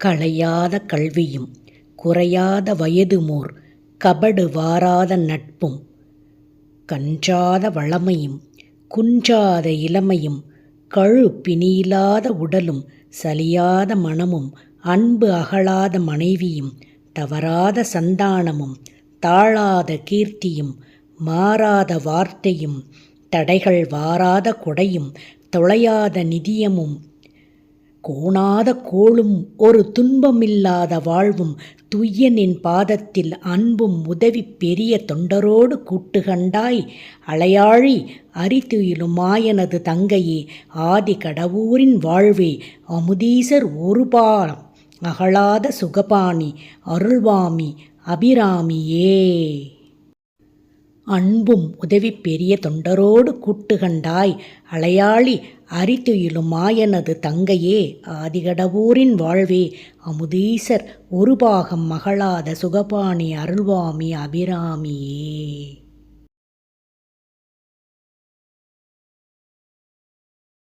களையாத கல்வியும் குறையாத வயதுமோர் கபடு வாராத நட்பும் கஞ்சாத வளமையும் குன்றாத இளமையும் கழு பிணியிலாத உடலும் சலியாத மனமும் அன்பு அகலாத மனைவியும் தவறாத சந்தானமும் தாழாத கீர்த்தியும் மாறாத வார்த்தையும் தடைகள் வாராத கொடையும் தொலையாத நிதியமும் கோணாத கோளும் ஒரு துன்பமில்லாத வாழ்வும் துய்யனின் பாதத்தில் அன்பும் உதவி பெரிய தொண்டரோடு கூட்டுகண்டாய் அலையாழி அரிதுயிலுமாயனது தங்கையே ஆதி கடவுரின் வாழ்வே அமுதீசர் ஒருபாலம் அகலாத சுகபாணி அருள்வாமி அபிராமியே. அன்பும் உதவி பெரிய தொண்டரோடு கூட்டுகண்டாய் அலையாளி அரித்துயிலுமாயனது தங்கையே ஆதிகடவூரின் வாழ்வே அமுதீசர் ஒரு பாகம் மகளாத சுகபாணி அருள்வாமி அபிராமியே.